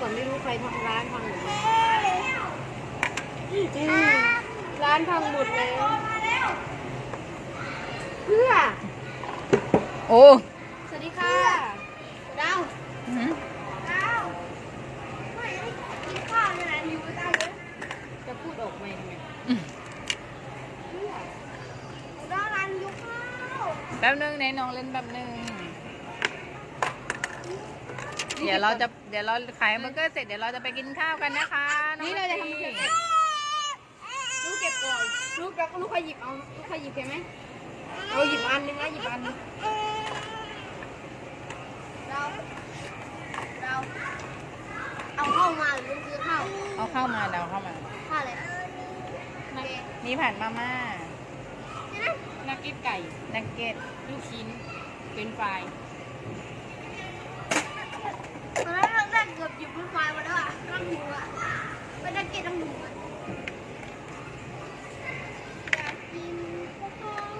ก่อนไม่รู้ใครทำร้านพังหมดร้านพังหมดเลยเพื่อ โอ้สวัสดีค่ะดาวดาวไม่กินข้าวเลยนะอยู่ไม่เลยจะพูดออกไหมแป๊บนึงไหนน้องเล่นแป๊บนึง เดี๋ยวเราจะเดี๋ยวเราขายแฮมเบอร์เกอร์เสร็จเดี๋ยวเราจะไปกินข้าวกันนะคะองนี่เราจะทำนัตเสตี้ร็จลูกเก็บก่อนลูกแล้วลูกใครหยิบเอาลูกใครหยิบเห็นไหมเอาหยิบอันหนึงนะหยิบอันหนึงดาวดาวเอาเข้ามาหรือซื้อข้าวเอาเข้ามาเดาเข้ามาข้าวอะไรมีผัดมาม่านักกินไก่นักเก็ตลูกชิ้นเป็นไฟตอนนั้นเราได้เกือบหยิบเป็นไฟมาแล้วอะต้องหิวอะไม่ได้ กินต้องหิวอะอยากกินป๊อปคอร์น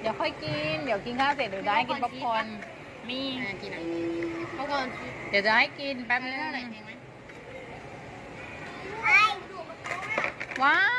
เดี๋ยวค่อยกิน เดี๋ยวกินข้าวเสร็จเดี๋ยวจะให้กินป๊อปคอร์นมีกินอะไรป๊อปคอร์นเดี๋ยวจะให้กินแป๊บนึงว้าว